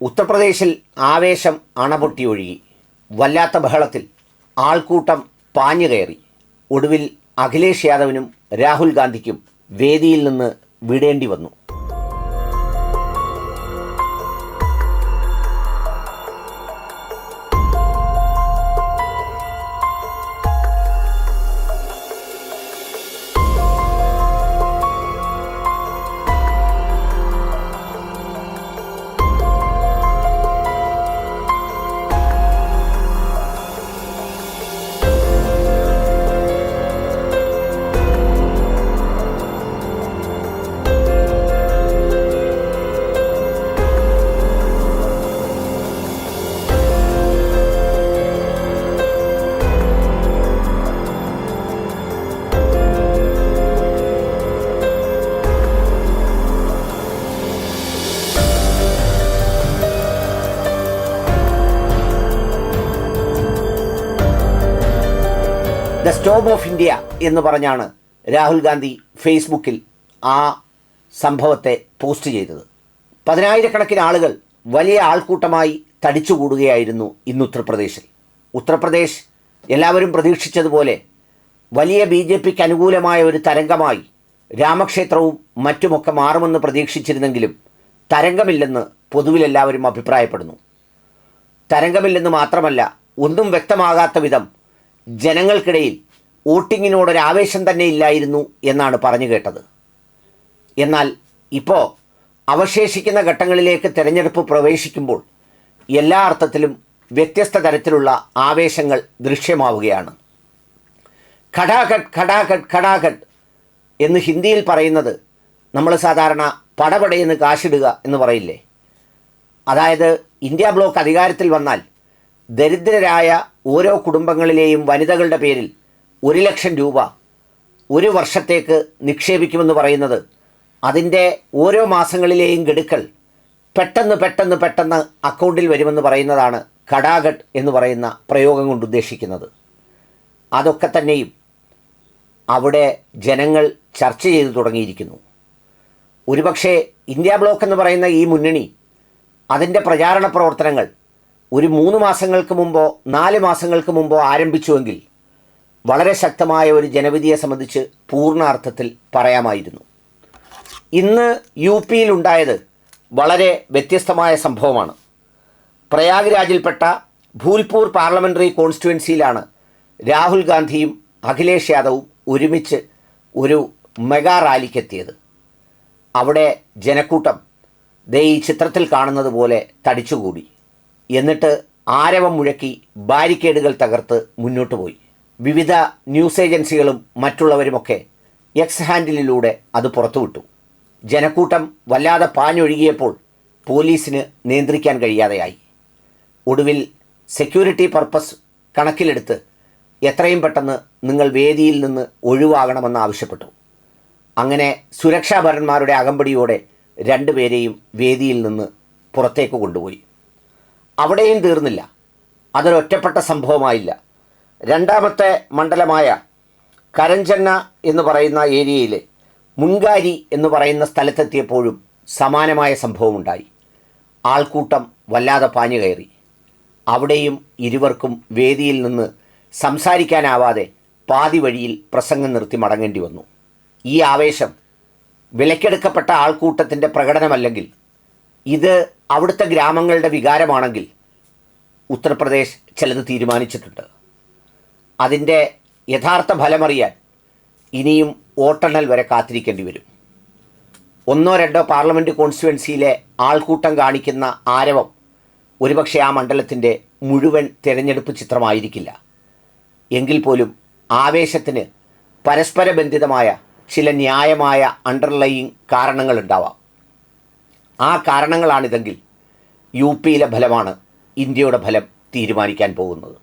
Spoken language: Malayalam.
ഉത്തർപ്രദേശിൽ ആവേശം അണപൊട്ടി ഒഴുകി വല്ലാത്ത ബഹളത്തിൽ ആൾക്കൂട്ടം പാഞ്ഞു കയറി. ഒടുവിൽ അഖിലേഷ് യാദവിനും രാഹുൽ ഗാന്ധിക്കും വേദിയിൽ നിന്ന് വിടേണ്ടി വന്നു. ദ സ്റ്റോം ഓഫ് ഇന്ത്യ എന്ന് പറഞ്ഞാണ് രാഹുൽ ഗാന്ധി ഫേസ്ബുക്കിൽ ആ സംഭവത്തെ പോസ്റ്റ് ചെയ്തത്. പതിനായിരക്കണക്കിന് ആളുകൾ വലിയ ആൾക്കൂട്ടമായി തടിച്ചുകൂടുകയായിരുന്നു ഇന്ന് ഉത്തർപ്രദേശിൽ ഉത്തർപ്രദേശ് എല്ലാവരും പ്രതീക്ഷിച്ചതുപോലെ വലിയ ബി ജെ പിക്ക് അനുകൂലമായ ഒരു തരംഗമായി രാമക്ഷേത്രവും മറ്റുമൊക്കെ മാറുമെന്ന് പ്രതീക്ഷിച്ചിരുന്നെങ്കിലും തരംഗമില്ലെന്ന് പൊതുവിൽ എല്ലാവരും അഭിപ്രായപ്പെടുന്നു. തരംഗമില്ലെന്ന് മാത്രമല്ല ഒന്നും വ്യക്തമാകാത്ത വിധം ജനങ്ങൾക്കിടയിൽ വോട്ടിങ്ങിനോടൊരു ആവേശം തന്നെ ഇല്ലായിരുന്നു എന്നാണ് പറഞ്ഞു കേട്ടത്. എന്നാൽ ഇപ്പോൾ അവശേഷിക്കുന്ന ഘട്ടങ്ങളിലേക്ക് തിരഞ്ഞെടുപ്പ് പ്രവേശിക്കുമ്പോൾ എല്ലാ അർത്ഥത്തിലും വ്യത്യസ്ത തരത്തിലുള്ള ആവേശങ്ങൾ ദൃശ്യമാവുകയാണ്. ഖടാഖട്ട് ഖടാഖട്ട് ഖടാഖട്ട് എന്ന് ഹിന്ദിയിൽ പറയുന്നത് നമ്മൾ സാധാരണ പടപടയെന്ന് കാശിടുക എന്ന് പറയില്ലേ? അതായത് ഇന്ത്യ ബ്ലോക്ക് അധികാരത്തിൽ വന്നാൽ ദരിദ്രരായ ഓരോ കുടുംബങ്ങളിലെയും വനിതകളുടെ പേരിൽ ഒരു ലക്ഷം രൂപ ഒരു വർഷത്തേക്ക് നിക്ഷേപിക്കുമെന്ന് പറയുന്നത് അതിന്റെ ഓരോ മാസങ്ങളിലെയും ഗഡുക്കൾ പെട്ടെന്ന് പെട്ടെന്ന് പെട്ടെന്ന് അക്കൗണ്ടിൽ വരുമെന്ന് പറയുന്നതാണ് കടാഘട്ട് എന്ന് പറയുന്ന പ്രയോഗം കൊണ്ട് ഉദ്ദേശിക്കുന്നത്. അതൊക്കെ തന്നെയും അവിടെ ജനങ്ങൾ ചർച്ച ചെയ്തു തുടങ്ങിയിരിക്കുന്നു. ഒരുപക്ഷേ ഇന്ത്യ ബ്ലോക്ക് എന്ന് പറയുന്ന ഈ മുന്നണി അതിന്റെ പ്രചാരണ പ്രവർത്തനങ്ങൾ ഒരു മൂന്ന് മാസങ്ങൾക്ക് മുമ്പോ നാല് മാസങ്ങൾക്ക് മുമ്പോ ആരംഭിച്ചുവെങ്കിൽ വളരെ ശക്തമായ ഒരു ജനവിധിയെ സംബന്ധിച്ച് പൂർണാർത്ഥത്തിൽ പറയാമായിരുന്നു. ഇന്ന് യു പിയിലുണ്ടായത് വളരെ വ്യത്യസ്തമായ സംഭവമാണ്. പ്രയാഗ്രാജിൽപ്പെട്ട ഭൂൽപൂർ പാർലമെന്ററി കോൺസ്റ്റിറ്റ്യുവൻസിയിലാണ് രാഹുൽ ഗാന്ധിയും അഖിലേഷ് യാദവും ഒരുമിച്ച് ഒരു മെഗാ റാലിക്കെത്തിയത്. അവിടെ ജനക്കൂട്ടം ദേ ഈ ചിത്രത്തിൽ കാണുന്നത് പോലെ തടിച്ചുകൂടി. എന്നിട്ട് ആരവം മുഴക്കി ബാരിക്കേഡുകൾ തകർത്ത് മുന്നോട്ട് പോയി. വിവിധ ന്യൂസ് ഏജൻസികളും മറ്റുള്ളവരുമൊക്കെ എക്സ് ഹാൻഡിലൂടെ അത് പുറത്തുവിട്ടു. ജനക്കൂട്ടം വല്ലാതെ പാഞ്ഞൊഴുകിയപ്പോൾ പോലീസിന് നിയന്ത്രിക്കാൻ കഴിയാതെയായി. ഒടുവിൽ സെക്യൂരിറ്റി പർപ്പസ് കണക്കിലെടുത്ത് എത്രയും പെട്ടെന്ന് നിങ്ങൾ വേദിയിൽ നിന്ന് ഒഴിവാകണമെന്ന് ആവശ്യപ്പെട്ടു. അങ്ങനെ സുരക്ഷാഭരന്മാരുടെ അകമ്പടിയോടെ രണ്ടുപേരെയും വേദിയിൽ നിന്ന് പുറത്തേക്ക് കൊണ്ടുപോയി. അവിടെയും തീർന്നില്ല. അതൊരൊറ്റപ്പെട്ട സംഭവമായില്ല. രണ്ടാമത്തെ മണ്ഡലമായ കരഞ്ചന്ന എന്ന് പറയുന്ന ഏരിയയിൽ മുൻകാരി എന്ന് പറയുന്ന സ്ഥലത്തെത്തിയപ്പോഴും സമാനമായ സംഭവമുണ്ടായി. ആൾക്കൂട്ടം വല്ലാതെ പാഞ്ഞു കയറി. അവിടെയും ഇരുവർക്കും വേദിയിൽ നിന്ന് സംസാരിക്കാനാവാതെ പാതി വഴിയിൽ പ്രസംഗം നിർത്തി മടങ്ങേണ്ടി വന്നു. ഈ ആവേശം വിലക്കെടുക്കപ്പെട്ട ആൾക്കൂട്ടത്തിന്റെ പ്രകടനമല്ലെങ്കിൽ ഇത് അവിടുത്തെ ഗ്രാമങ്ങളുടെ വികാരമാണെങ്കിൽ ഉത്തർപ്രദേശ് ചിലത് തീരുമാനിച്ചിട്ടുണ്ട്. അതിന്റെ യഥാർത്ഥ ഫലമറിയാൻ ഇനിയും വോട്ടെണ്ണൽ വരെ കാത്തിരിക്കേണ്ടി വരും. ഒന്നോ രണ്ടോ പാർലമെന്റ് കോൺസ്റ്റുവൻസിയിലെ ആൾക്കൂട്ടം കാണിക്കുന്ന ആരവം ഒരുപക്ഷെ ആ മണ്ഡലത്തിന്റെ മുഴുവൻ തിരഞ്ഞെടുപ്പ് ചിത്രമായിരിക്കില്ല. എങ്കിൽ പോലും ആവേശത്തിന് പരസ്പരബന്ധിതമായ ചില ന്യായമായ അണ്ടർലൈയിങ് കാരണങ്ങളുണ്ടാവാം. ആ കാരണങ്ങളാണിതെങ്കിൽ യു പിയിലെ ഫലമാണ് ഇന്ത്യയുടെ ഫലം തീരുമാനിക്കാൻ പോകുന്നത്.